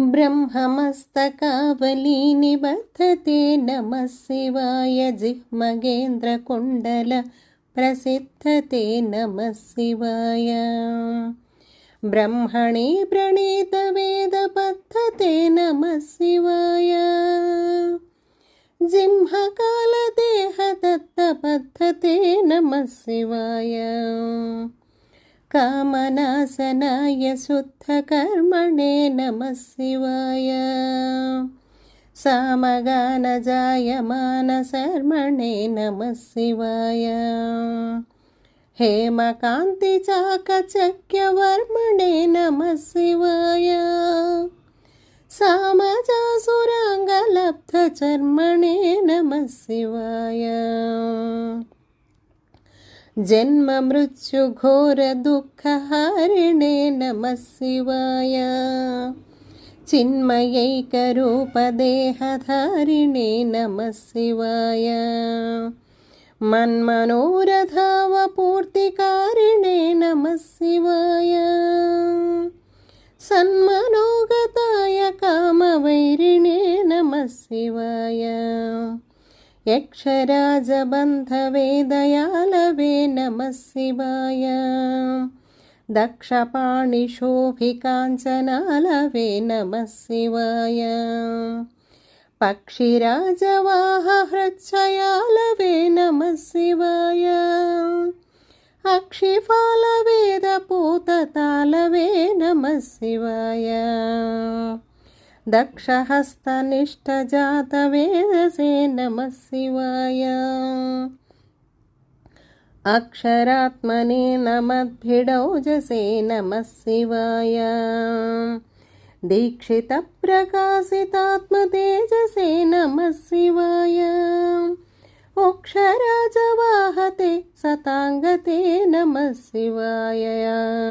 ब्रह्ममस्तकावली निबद्धते नमः शिवाय जिह्मगेन्द्रकुण्डल प्रसिद्धते नमः शिवाय ब्रह्मणे प्रणीतवेदबद्धते नमः शिवाय जिह्मकालदेहदत्तबद्धते नमः शिवाय कामनाशनाय शुद्धकर्मणे नमः शिवाय। सामगानजायमानशर्मणे नमः शिवाय। हेमकान्तिचाकचक्यवर्मणे नमः शिवाय। सामजासुराङ्गलब्धचर्मणे नमः शिवाय। जन्ममृत्युघोरदुःखहारिणे नमः शिवाय चिन्मयैकरूपदेहधारिणे नमः शिवाय मन्मनोरधावपूर्तिकारिणे नमः शिवाय सन्मनोगताय कामवैरिणे नमः शिवाय यक्षराजबन्धवे दयालवे नमः शिवाय दक्षपाणिशोभिकाञ्चनालवे नमः शिवाय पक्षिराजवाहहृच्छयालवे नमः शिवाय अक्षिफालवेदपूततालवे नमः शिवाय दक्षहस्तनिष्ठजातवेदसे नमः शिवाय। अक्षरात्मने नमद्भिडौजसे नमः शिवाय। दीक्षितप्रकाशितात्मतेजसे नमः शिवाय। अक्षराजवाहते सताङ्गते